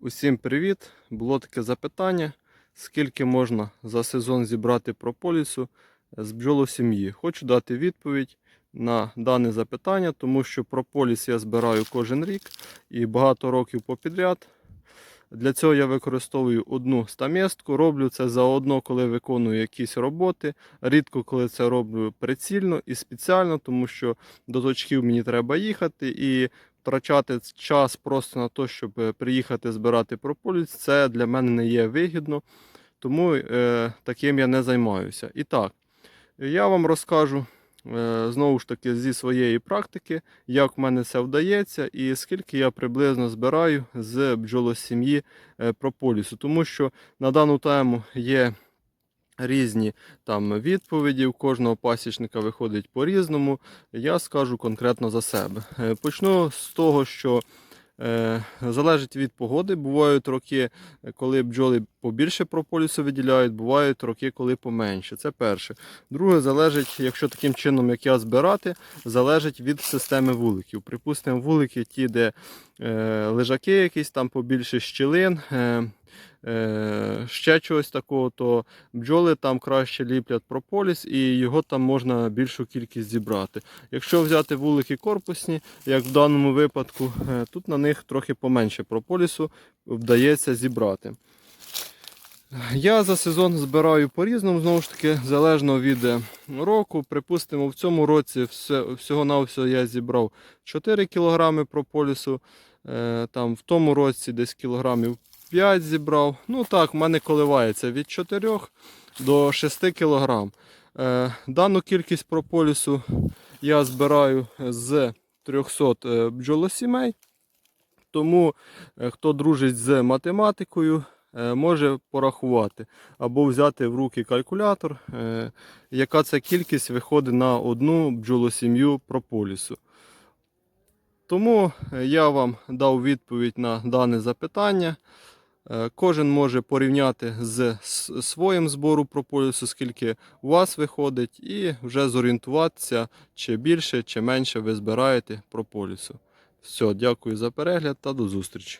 Усім привіт! Було таке запитання, скільки можна за сезон зібрати прополісу з бджолосім'ї. Хочу дати відповідь на дане запитання, тому що прополіс я збираю кожен рік і багато років попідряд. Для цього я використовую одну стаместку. Роблю це заодно, коли виконую якісь роботи. Рідко коли це роблю прицільно і спеціально, тому що до точків мені треба їхати і втрачати час просто на те, щоб е, приїхати збирати прополіс, це для мене не є вигідно, тому е, таким я не займаюся. І так, я вам розкажу знову ж таки зі своєї практики, як в мене це вдається і скільки я приблизно збираю з бджолосім'ї е, прополісу. Тому що на дану тему є різні там відповіді, у кожного пасічника виходить по-різному. Я скажу конкретно за себе. Е, Почну з того, що е, залежить від погоди. Бувають роки, коли бджоли побільше прополісу виділяють, бувають роки, коли поменше. Це перше. Друге, залежить, якщо таким чином, як я збирати, залежить від системи вуликів. Припустимо, вулики, ті, де е, лежаки якісь там побільше щілин. Е, ще чогось такого, то бджоли там краще ліплять прополіс і його там можна більшу кількість зібрати. Якщо взяти вулики корпусні, як в даному випадку, е, тут на них трохи поменше прополісу вдається зібрати. Я за сезон збираю по-різному, знову ж таки, залежно від е, року. Припустимо, в цьому році всього-навсього я зібрав 4 кг прополісу. Там, в тому році десь кілограмів 5 зібрав. Ну так, в мене коливається від 4 до 6 кг. Е, Дану кількість прополісу я збираю з 300 е, бджолосімей. Тому е, хто дружить з математикою, може порахувати або взяти в руки калькулятор, яка ця кількість виходить на одну бджолосім'ю прополісу. Тому я вам дав відповідь на дане запитання. Е, Кожен може порівняти з своїм збором прополісу, скільки у вас виходить, і вже зорієнтуватися, чи більше, чи менше ви збираєте прополісу. Все, дякую за перегляд та до зустрічі.